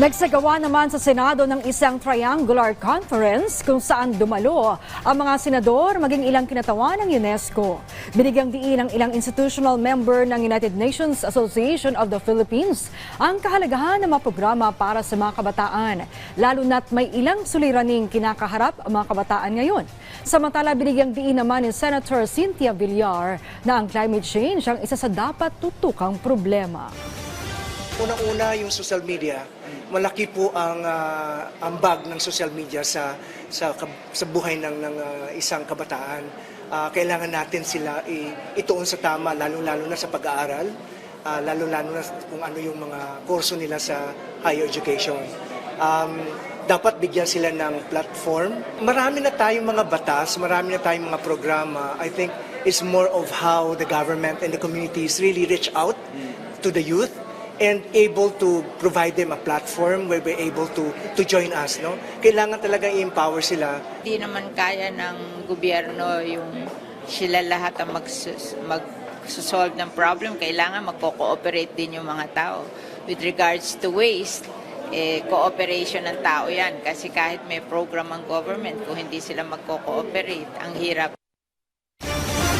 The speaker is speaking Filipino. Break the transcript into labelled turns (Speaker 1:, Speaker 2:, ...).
Speaker 1: Nagsagawa naman sa Senado ng isang triangular conference kung saan dumalo ang mga senador maging ilang kinatawan ng UNESCO. Binigyang diin ng ilang institutional member ng United Nations Association of the Philippines ang kahalagahan ng mga programa para sa mga kabataan, lalo na't may ilang suliraning kinakaharap ang mga kabataan ngayon. Samantala, binigyang diin naman ni Senator Cynthia Villar na ang climate change ang isa sa dapat tutukang problema.
Speaker 2: Unang-una yung social media. Malaki po ang ah, ambag ng social media sa sa sa buhay ng ng ah, isang kabataan. Ah, kailangan natin sila i- ituon sa tama lalo-lalo na sa pag-aaral, ah, lalo-lalo na kung ano yung mga kurso nila sa higher education. Um, dapat bigyan sila ng platform. Marami na tayong mga batas, marami na tayong mga programa. I think it's more of how the government and the communities really reach out to the youth and able to provide them a platform where we're able to to join us no kailangan talaga i-empower sila
Speaker 3: Hindi naman kaya ng gobyerno yung sila lahat ang magsus- mag-solve ng problem. Kailangan magko-cooperate din yung mga tao. With regards to waste, eh, cooperation ng tao yan. Kasi kahit may program ang government, kung hindi sila magko-cooperate, ang hirap